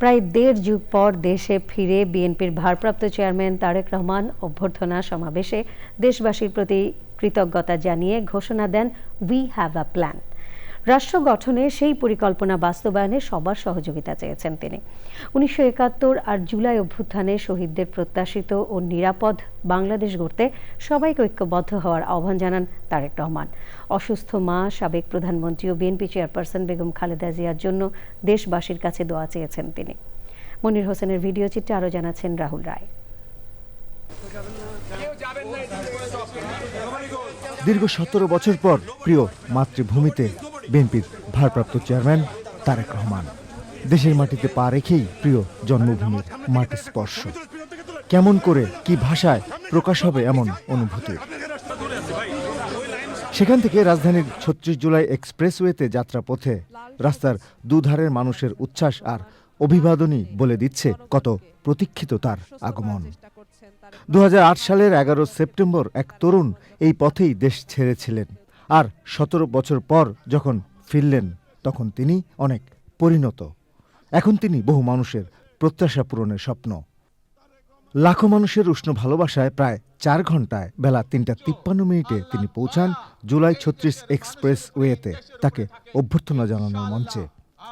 প্রায় দেড় যুগ পর দেশে ফিরে বিএনপির ভারপ্রাপ্ত চেয়ারম্যান তারেক রহমান অভ্যর্থনা সমাবেশে দেশবাসীর প্রতি কৃতজ্ঞতা জানিয়ে ঘোষণা দেন উই হ্যাভ আ প্ল্যান রাষ্ট্র গঠনে সেই পরিকল্পনা বাস্তবায়নে সবার সহযোগিতা চেয়েছেন তিনি। উনিশশো একাত্তর আর জুলাই অভ্যুত্থানে শহীদদের প্রত্যাশিত ও নিরাপদ বাংলাদেশ গড়তে সবাইকে ঐক্যবদ্ধ হওয়ার আহ্বান জানান তারেক রহমান। অসুস্থ মা, সাবেক প্রধানমন্ত্রী ও বিএনপি চেয়ারপারসন বেগম খালেদা জিয়ার জন্য দেশবাসীর কাছে দোয়া চেয়েছেন তিনি। মনির হোসেনের ভিডিও চিত্রে আরও জানাচ্ছেন রাহুল রায়। দীর্ঘ সতেরো বছর পর প্রিয় মাতৃভূমিতে বিএনপির ভারপ্রাপ্ত চেয়ারম্যান তারেক রহমান। দেশের মাটিতে পা রেখেই প্রিয় জন্মভূমির মাটি স্পর্শ। কেমন করে, কি ভাষায় প্রকাশ হবে এমন অনুভূতি? সেখান থেকে রাজধানীর ছত্রিশ জুলাই এক্সপ্রেসওয়েতে যাত্রাপথে রাস্তার দুধারের মানুষের উচ্ছ্বাস আর অভিবাদনই বলে দিচ্ছে কত প্রতীক্ষিত তার আগমন। দু হাজার আট সালের এগারো সেপ্টেম্বর এক তরুণ এই পথেই দেশ ছেড়েছিলেন। আর সতেরো বছর পর যখন ফিরলেন, তখন তিনি অনেক পরিণত। এখন তিনি বহু মানুষের প্রত্যাশা পূরণের স্বপ্ন। লাখো মানুষের উষ্ণ ভালোবাসায় প্রায় চার ঘন্টায় বেলা তিনটা তিপ্পান্ন মিনিটে তিনি পৌঁছান জুলাই ছত্রিশ এক্সপ্রেস ওয়েতে। তাকে অভ্যর্থনা জানানোর মঞ্চে।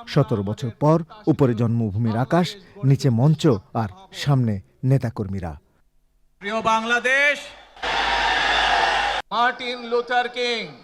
সতেরো বছর পর উপরে জন্মভূমির আকাশ, নিচে মঞ্চ আর সামনে নেতাকর্মীরা। প্রিয় বাংলাদেশ, মার্টিন লুথার কিং।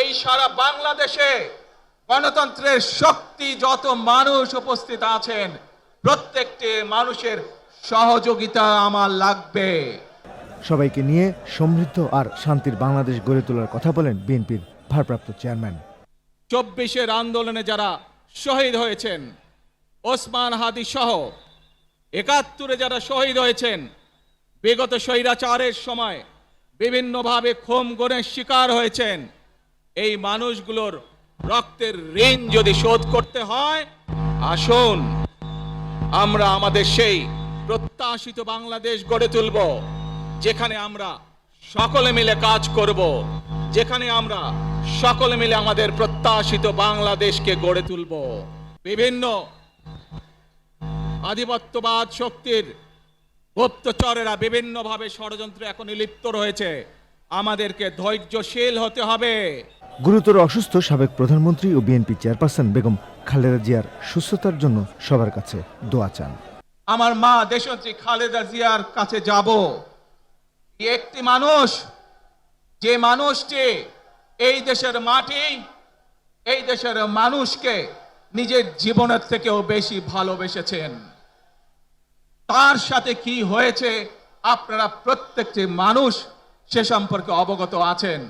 এই সারা বাংলাদেশে গণতন্ত্রের শক্তি যত মানুষ উপস্থিত আছেন প্রত্যেকটি মানুষের সহযোগিতা আমার লাগবে। সবাইকে নিয়ে সমৃদ্ধ আর শান্তির বাংলাদেশ গড়ে তোলার কথা বলেন বিএনপির ভারপ্রাপ্ত চেয়ারম্যান। চব্বিশের আন্দোলনে যারা শহীদ হয়েছেন ওসমান হাদি সহ একাত্তরে যারা শহীদ হয়েছেন বিগত স্বৈরাচারের সময় বিভিন্নভাবে খোম গণের শিকার হয়েছেন। এই মানুষগুলোর রক্তের ঋণ যদি শোধ করতে হয়, আসুন, আমরা আমাদের সেই প্রত্যাশিত বাংলাদেশ গড়ে তুলব, যেখানে আমরা সকলে মিলে কাজ করব, যেখানে আমরা সকলে মিলে আমাদের প্রত্যাশিত বাংলাদেশকে গড়ে তুলব। বিভিন্ন আধিপত্যবাদ শক্তির গুপ্তচরেরা বিভিন্নভাবে ষড়যন্ত্রে এখন লিপ্ত রয়েছে। আমাদেরকে ধৈর্যশীল হতে হবে। গুরুতর অসুস্থ সাবেক প্রধানমন্ত্রী ও বিএনপি চেয়ারপারসন বেগম খালেদা জিয়ার সুস্থতার জন্য সবার কাছে দোয়া চান। আমার মা দেশনেত্রী খালেদা জিয়ার কাছে যাব। একটি মানুষ, যে মানুষটি এই দেশের মাটি, এই দেশের মানুষকে নিজের জীবনের থেকেও বেশি ভালোবেসেছেন। তার সাথে কি হয়েছে, আপনারা প্রত্যেকটি মানুষ সে সম্পর্কে অবগত আছেন।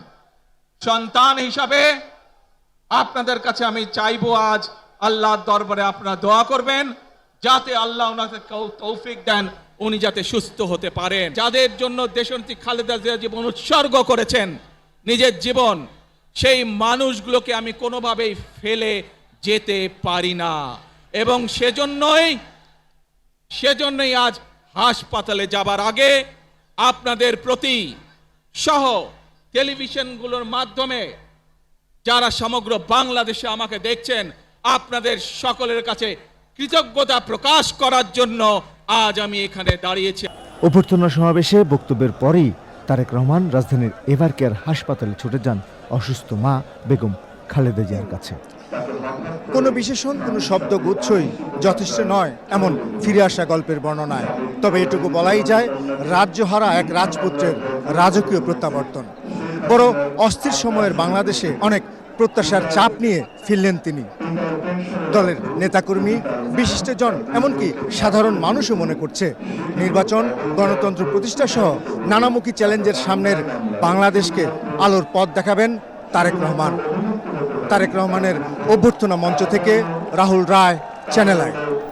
সন্তান হিসাবে আপনাদের কাছে আমি চাইব আজ আল্লাহর দরবারে আপনারা দোয়া করবেন, যাতে আল্লাহ ওনাকে তৌফিক দেন, উনি যাতে সুস্থ হতে পারেন। যাদের জন্য দেশনেত্রী খালেদা জিয়া জীবন উৎসর্গ করেছেন, নিজের জীবন, সেই মানুষগুলোকে আমি কোনোভাবেই ফেলে যেতে পারি না। এবং সেজন্যই সেজন্যই আজ হাসপাতালে যাবার আগে আপনাদের প্রতি সহ টেলিভিশনগুলোর মাধ্যমে যারা সমগ্র বাংলাদেশে আমাকে দেখছেন আপনাদের সকলের কাছে কৃতজ্ঞতা প্রকাশ করার জন্য আজ আমি এখানে দাঁড়িয়েছি। অভ্যর্থনা সমাবেশে বক্তব্যের পরেই তারেক রহমান রাজধানীর এভার কেয়ার হাসপাতালে ছুটে যান অসুস্থ মা বেগম খালেদা জিয়ার কাছে। কোনো বিশেষণ কোনো শব্দগুচ্ছই যথেষ্ট নয় এমন ফিরে আসা গল্পের বর্ণনায়। তবে এটুকু বলাই যায় রাজ্যহারা এক রাজপুত্রের রাজকীয় প্রত্যাবর্তন। বড় অস্থির সময়ের বাংলাদেশে অনেক প্রত্যাশার চাপ নিয়ে ফিরলেন তিনি। দলের নেতাকর্মী, বিশিষ্টজন, এমনকি সাধারণ মানুষও মনে করছে। নির্বাচন, গণতন্ত্র প্রতিষ্ঠা সহ নানামুখী চ্যালেঞ্জের সামনের বাংলাদেশকে আলোর পথ দেখাবেন তারেক রহমান। তারেক রহমানের অভ্যর্থনা মঞ্চ থেকে রাহুল রায়, চ্যানেল আই।